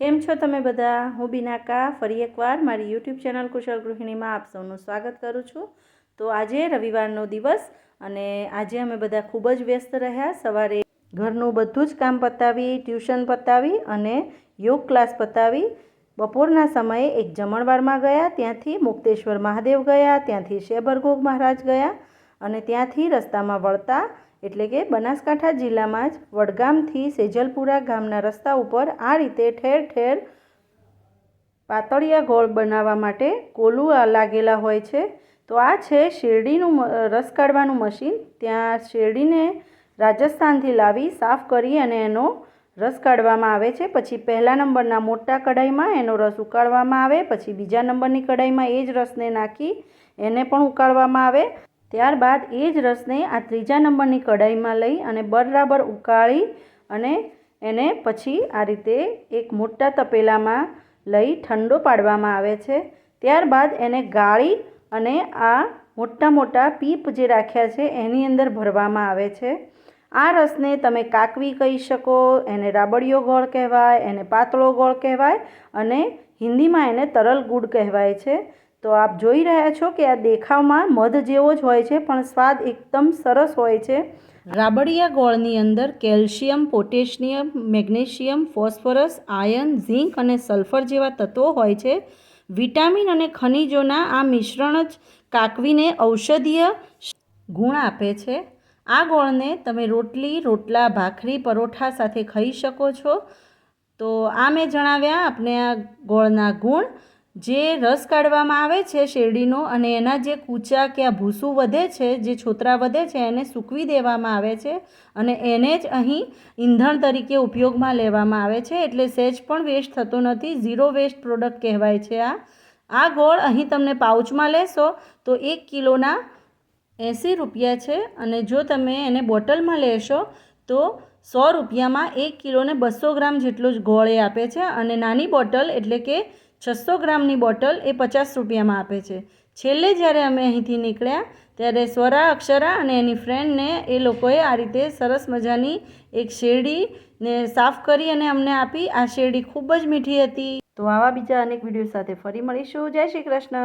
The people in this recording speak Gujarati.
કેમ છો તમે બધા? હું બિનાકા. ફરી એકવાર મારી યુટ્યુબ ચેનલ કુશળ ગૃહિણીમાં આપ સૌનું સ્વાગત કરું છું. તો આજે રવિવારનો દિવસ અને આજે અમે બધા ખૂબ જ વ્યસ્ત રહ્યા. સવારે ઘરનું બધું જ કામ પતાવી, ટ્યુશન પતાવી અને યોગ ક્લાસ પતાવી. બપોરના સમયે એક જમણવારમાં ગયા, ત્યાંથી મુક્તેશ્વર મહાદેવ ગયા, ત્યાંથી શેબરગોગ મહારાજ ગયા અને ત્યાંથી રસ્તામાં વળતા એટલે કે બનાસકાંઠા જિલ્લામાં જ વડગામથી સેજલપુરા ગામના રસ્તા ઉપર આ રીતે ઠેર ઠેર પાતળિયા ગોળ બનાવવા માટે કોલું લાગેલા હોય છે. તો આ છે શેરડીનું રસ કાઢવાનું મશીન. ત્યાં શેરડીને રાજસ્થાનથી લાવી, સાફ કરી અને એનો રસ કાઢવામાં આવે છે. પછી પહેલા નંબરના મોટા કઢાઈમાં એનો રસ ઉકાળવામાં આવે. પછી બીજા નંબરની કઢાઈમાં એ જ રસને નાખી એને પણ ઉકાળવામાં આવે. ત્યારબાદ એ જ રસને આ ત્રીજા નંબરની કઢાઈમાં લઈ અને બરાબર ઉકાળી અને એને પછી આ રીતે એક મોટા તપેલામાં લઈ ઠંડો પાડવામાં આવે છે. ત્યારબાદ એને ગાળી અને આ મોટા મોટા પીપ જે રાખ્યા છે એની અંદર ભરવામાં આવે છે. આ રસને તમે કાકવી કહી શકો, એને રાબડિયો ગોળ કહેવાય, એને પાતળો ગોળ કહેવાય અને હિન્દીમાં એને તરલ ગુડ કહેવાય છે. તો આપ જોઈ રહ્યા છો કે આ દેખાવમાં મધ જેવો જ હોય છે, પણ સ્વાદ એકદમ સરસ હોય છે. રાબડિયા ગોળની અંદર calcium, potassium, magnesium, phosphorus iron zinc અને સલ્ફર જેવા તત્વો હોય છે. વિટામિન અને ખનિજોના આ મિશ્રણ જ કાકવીને ઔષધીય ગુણ આપે છે. આ ગોળને તમે રોટલી, રોટલા, ભાખરી, પરોઠા સાથે ખાઈ શકો છો. તો આ મેં જણાવ્યા આપણે આ ગોળના ગુણ. જે રસ કાઢવામાં આવે છે શેરડીનો અને એના જે કૂચા કે આ ભૂસું વધે છે, જે છોતરા વધે છે, એને સૂકવી દેવામાં આવે છે અને એને જ અહીં ઈંધણ તરીકે ઉપયોગમાં લેવામાં આવે છે. એટલે સહેજ પણ વેસ્ટ થતો નથી. ઝીરો વેસ્ટ પ્રોડક્ટ કહેવાય છે આ. આ ગોળ અહીં તમને પાઉચમાં લેશો તો એક કિલોના એંસી રૂપિયા છે અને જો તમે એને બોટલમાં લેશો તો સો રૂપિયામાં એક કિલોને બસો ગ્રામ જેટલો જ ગોળ આપે છે. અને નાની બોટલ એટલે કે છસો ગ્રામની બોટલ એ પચાસ રૂપિયામાં આપે છે. છેલ્લે જ્યારે અમે અહીંથી નીકળ્યા, ત્યારે સ્વરા, અક્ષરા અને એની ફ્રેન્ડને એ લોકોએ આ રીતે સરસ મજાની એક શેરડીને સાફ કરી અને અમને આપી. આ શેરડી ખૂબ જ મીઠી હતી. તો આવા બીજા અનેક વીડિયો સાથે ફરી મળીશું. જય શ્રી કૃષ્ણ.